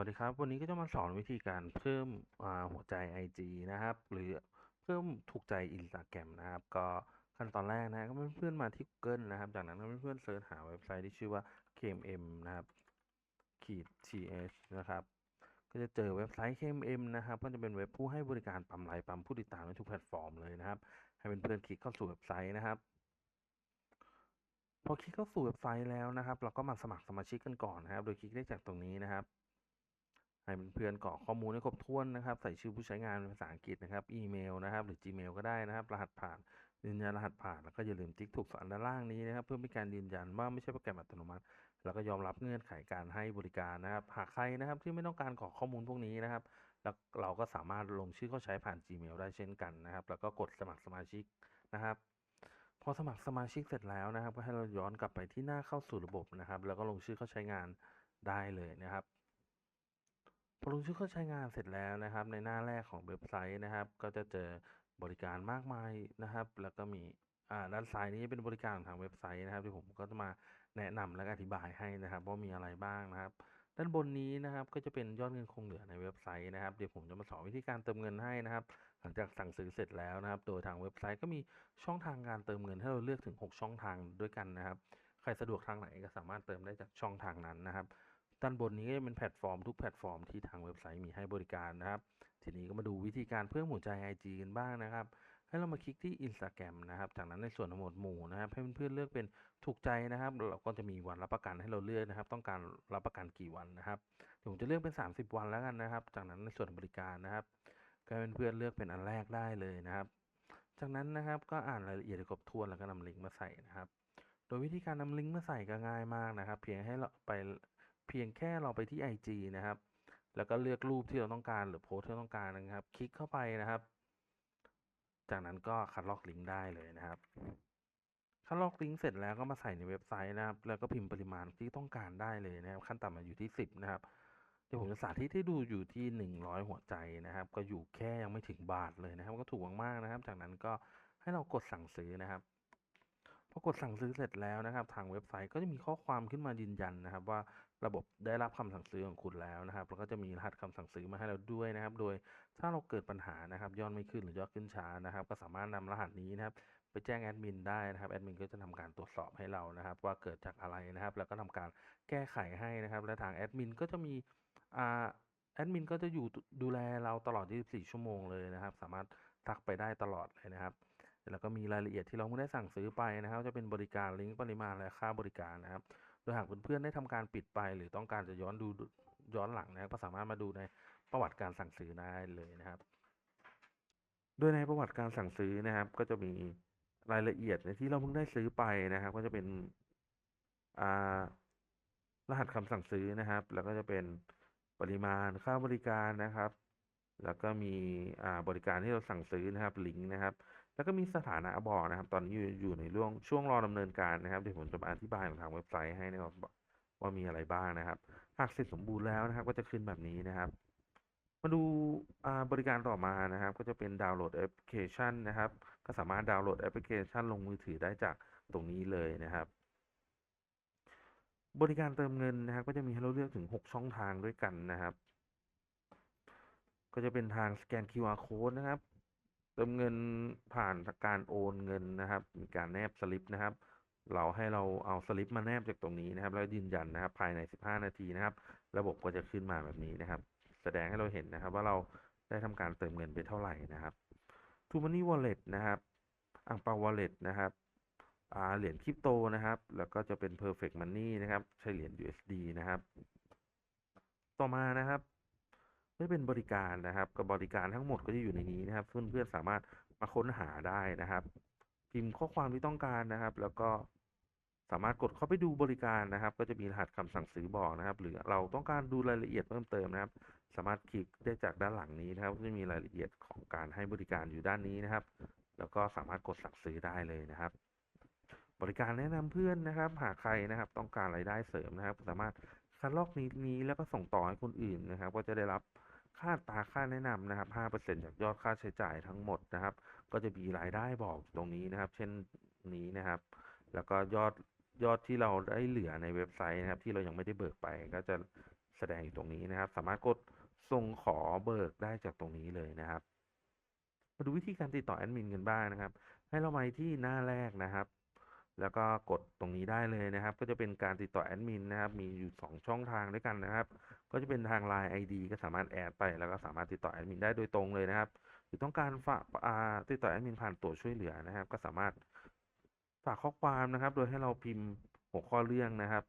วัสดีครับ วันนี้ก็จะมาสอนวิธีการเพิ่มหัวใจ IG นะครับ หรือเพิ่มถูกใจ Instagram นะครับ ก็ขั้นตอนแรกนะก็เพื่อนๆมาที่ Google นะครับ จากนั้นก็เพื่อนๆเสิร์ชหาเว็บไซต์ที่ชื่อว่า KMM นะครับขีด th นะครับ ก็จะเจอเว็บไซต์ KMM นะครับ ก็จะเป็นเว็บผู้ให้บริการปั๊มไลค์ปั๊มผู้ติดตามในทุกแพลตฟอร์มเลยนะครับ ให้เพื่อนๆคลิกเข้าสู่เว็บไซต์นะครับพอคลิกเข้าสู่เว็บไซต์แล้วนะครับ เราก็มาสมัครสมาชิกกันก่อนนะครับ โดยคลิกได้จากตรงนี้นะครับ ให้เพื่อนๆกรอกข้อมูลให้ครบถ้วนนะครับ ใส่ชื่อผู้ใช้งานเป็นภาษาอังกฤษนะครับ อีเมลนะครับ หรือ Gmail ก็ได้นะครับ รหัสผ่าน ยืนยันรหัสผ่าน แล้วก็อย่าลืมติ๊กถูกสันด้านล่างนี้นะครับ เพื่อเป็นการยืนยันว่าไม่ใช่โปรแกรมอัตโนมัติ แล้วก็ยอมรับเงื่อนไขการให้บริการนะครับ หากใครนะครับที่ไม่ต้องการกรอกข้อมูลพวกนี้นะครับ แล้วเราก็สามารถลงชื่อเข้าใช้ผ่าน Gmail ได้เช่นกันนะครับ แล้วก็กดสมัครสมาชิกนะครับพอสมัครสมาชิกเสร็จแล้วนะครับ ก็ให้เราย้อนกลับไปที่หน้าเข้าสู่ระบบนะครับ แล้วก็ลงชื่อเข้าใช้งานได้เลยนะครับ พอลงชื่อเข้าใช้งานเสร็จแล้วนะครับ ในหน้าแรกของเว็บไซต์นะครับ ก็จะเจอบริการมากมายนะครับ แล้วก็มีอ่าด้านซ้ายนี้เป็นบริการของทางเว็บไซต์นะครับ ที่ผมก็จะมาแนะนำและอธิบายให้นะครับว่ามีอะไรบ้างนะครับ ด้านบนนี้นะครับก็จะเป็นยอดเงินคงเหลือในเว็บไซต์นะครับเดี๋ยวผมจะมาสอนวิธีการเติมเงินให้นะครับ หลังจากสั่งซื้อเสร็จแล้วนะครับ โดยทางเว็บไซต์ก็มีช่องทางการเติมเงินให้เราเลือกถึง 6 ช่องทางด้วยกันนะครับ ใครสะดวกทางไหนก็สามารถเติมได้จากช่องทางนั้นนะครับ ด้านบนนี้ก็จะเป็นแพลตฟอร์มทุกแพลตฟอร์มที่ทางเว็บไซต์มีให้บริการนะครับ ทีนี้ก็มาดูวิธีการเพิ่มหัวใจ IG กันบ้างนะครับ ให้เรามาคลิกที่ Instagram นะครับ จากนั้นในส่วนของหมวดหมู่นะครับให้เพื่อนๆเลือกเป็นถูกใจนะครับ เราก็จะมีวันรับประกันให้เราเลือกนะครับ ต้องการรับประกันกี่วันนะครับผมจะเลือกเป็น 30 วันแล้วกันนะครับ จากนั้นในส่วนบริการนะครับก็ให้เพื่อนๆเลือกเป็นอันแรกได้เลยนะครับ จากนั้นนะครับก็อ่านรายละเอียดครบถ้วนแล้วก็นำลิงก์มาใส่นะครับ โดยวิธีการนำลิงก์มาใส่ก็ง่ายมากนะครับ เพียงให้เราไป เพียงแค่เราไปที่ IG นะครับ แล้วก็เลือกรูปที่เราต้องการหรือโพสที่เราต้องการนะครับ คลิกเข้าไปนะครับ จากนั้นก็คัดลอกลิงก์ได้เลยนะครับคัดลอกลิงก์เสร็จแล้วก็มาใส่ในเว็บไซต์นะครับ แล้วก็พิมพ์ปริมาณที่ต้องการได้เลยนะครับ ขั้นต่ำมาอยู่ที่ 10 นะครับเดี๋ยวผมจะสาธิตให้ดูอยู่ที่ 100 หัวใจนะครับ ก็อยู่แค่ยังไม่ถึงบาทเลยนะครับ ก็ถูกมากๆนะครับ จากนั้นก็ให้เรากดสั่งซื้อนะครับพอกดสั่งซื้อเสร็จแล้วนะครับ ทางเว็บไซต์ก็จะมีข้อความขึ้นมายืนยันนะครับ ว่า ระบบได้รับคำสั่งซื้อของคุณแล้วนะครับแล้วก็จะมีรหัสคำสั่งซื้อมาให้เราด้วยนะครับ โดยถ้าเราเกิดปัญหานะครับยอดไม่ขึ้นหรือยอดขึ้นช้านะครับ ก็สามารถนำรหัสนี้นะครับไปแจ้งแอดมินได้นะครับแอดมินก็จะทำการตรวจสอบให้เรานะครับ ว่าเกิดจากอะไรนะครับ แล้วก็ทำการแก้ไขให้นะครับ และทางแอดมินก็จะมีอ่าแอดมินก็จะอยู่ดูแลเราตลอด 24 ชั่วโมงเลยนะครับ สามารถทักไปได้ตลอดเลยนะครับ แล้วก็มีรายละเอียดที่เราเพิ่งได้สั่งซื้อไปนะครับ จะเป็นบริการลิงก์ปริมาณและค่าบริการนะครับ ดยหากเพื่อนๆได้ทำการปิดไป หรือต้องการจะย้อนดูย้อนหลังนะครับก็สามารถมาดูในประวัติการสั่งซื้อได้เลยนะครับ โดยในประวัติการสั่งซื้อนะครับ ก็จะมีรายละเอียดในที่เราเพิ่งได้ซื้อไปนะครับ ก็จะเป็นรหัสคำสั่งซื้อนะครับ แล้วก็จะเป็นปริมาณค่าบริการนะครับ แล้วก็มีบริการที่เราสั่งซื้อนะครับลิงก์นะครับ แล้วก็มีสถานะบอกนะครับ ตอนนี้อยู่อยู่ในช่วงช่วงรอดำเนินการนะครับเดี๋ยวผมจะมาอธิบายของทางเว็บไซต์ให้นะครับว่ามีอะไรบ้างนะครับหากเสร็จสมบูรณ์แล้วนะครับ ก็จะขึ้นแบบนี้นะครับ มาดูบริการต่อมานะครับ ก็จะเป็นดาวน์โหลดแอปพลิเคชันนะครับ ก็สามารถดาวน์โหลดแอปพลิเคชันลงมือถือได้จากตรงนี้เลยนะครับ บริการเติมเงินนะครับ ก็จะมีให้เราเลือกถึง 6 ช่องทางด้วยกันนะครับ ก็จะเป็นทางสแกน QR code นะครับ เติมเงินผ่านการโอนเงินนะครับ มีการแนบสลิปนะครับ เราให้เราเอาสลิปมาแนบจากตรงนี้นะครับ แล้วยืนยันนะครับ ภายใน 15 นาทีนะครับ ระบบก็จะขึ้นมาแบบนี้นะครับ แสดงให้เราเห็นนะครับ ว่าเราได้ทำการเติมเงินไปเท่าไหร่นะครับ t ูมันนี่ Wallet นะครับอังเปา Wallet นะครับเหรียญคริปโตนะครับ แล้วก็จะเป็น Perfect Money นะครับ ใช้เหรียญ USD นะครับ ต่อมานะครับ ไม่เป็นบริการนะครับ กับบริการทั้งหมดก็จะอยู่ในนี้นะครับเพื่อนๆสามารถมาค้นหาได้นะครับ พิมพ์ข้อความที่ต้องการนะครับ แล้วก็สามารถกดเข้าไปดูบริการนะครับ ก็จะมีรหัสคำสั่งซื้อบอกนะครับ หรือเราต้องการดูรายละเอียดเพิ่มเติมนะครับ สามารถคลิกได้จากด้านหลังนี้นะครับก็จะมีรายละเอียดของการให้บริการอยู่ด้านนี้นะครับ แล้วก็สามารถกดสั่งซื้อได้เลยนะครับ บริการแนะนำเพื่อนนะครับ หากใครนะครับ ต้องการรายได้เสริมนะครับ สามารถคัดลอกนี้นี้แล้วก็ส่งต่อให้คนอื่นนะครับ ก็จะได้รับ ค่าตาค่าแนะนำนะครับ 5%จากยอดค่าใช้จ่ายทั้งหมดนะครับ ก็จะมีรายได้บอกตรงนี้นะครับ เช่นนี้นะครับ แล้วก็ยอดยอดที่เราได้เหลือในเว็บไซต์นะครับ ที่เรายังไม่ได้เบิกไปก็จะแสดงอยู่ตรงนี้นะครับ สามารถกดส่งขอเบิกได้จากตรงนี้เลยนะครับ มาดูวิธีการติดต่อแอดมินกันบ้างนะครับ ให้เรามาที่หน้าแรกนะครับ แล้วก็กดตรงนี้ได้เลยนะครับ ก็จะเป็นการติดต่อแอดมินนะครับ มีอยู่ 2 ช่องทางด้วยกันนะครับ ก็จะเป็นทาง Line ID ก็สามารถแอดไปแล้วก็สามารถติดต่อแอดมินได้โดยตรงเลยนะครับ หรือต้องการฝากติดต่อแอดมินผ่านตัวช่วยเหลือนะครับ ก็สามารถฝากข้อความนะครับ โดยให้เราพิมพ์หัวข้อเรื่องนะครับ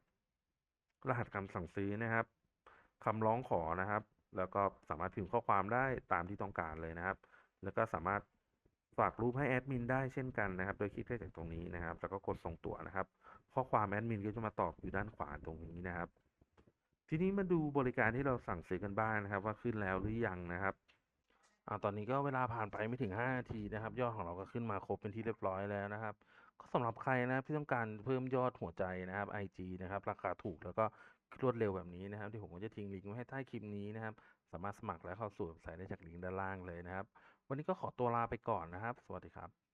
รหัสคำสั่งซื้อนะครับคำร้องขอนะครับ แล้วก็สามารถพิมพ์ข้อความได้ตามที่ต้องการเลยนะครับ แล้วก็สามารถฝากรูปให้แอดมินได้เช่นกันนะครับ โดยคลิกได้จากตรงนี้นะครับ แล้วก็กดส่งตั๋วนะครับ ข้อความแอดมินก็จะมาตอบอยู่ด้านขวาตรงนี้นะครับ ทีนี้มาดูบริการที่เราสั่งซื้อกันบ้างนะครับ ว่าขึ้นแล้วหรือยังนะครับอ่าตอนนี้ก็เวลาผ่านไปไม่ถึง5นาทีนะครับ ยอดของเราก็ขึ้นมาครบเป็นที่เรียบร้อยแล้วนะครับ ก็สำหรับใครนะครับที่ต้องการเพิ่มยอดหัวใจนะครับ IG นะครับ ราคาถูกแล้วก็รวดเร็วแบบนี้นะครับที่ผมก็จะทิ้งลิงก์ไว้ให้ใต้คลิปนี้นะครับ สามารถสมัครและเข้าสู่เว็บไซต์ได้จากลิงก์ด้านล่างเลยนะครับ วันนี้ก็ขอตัวลาไปก่อนนะครับ สวัสดีครับ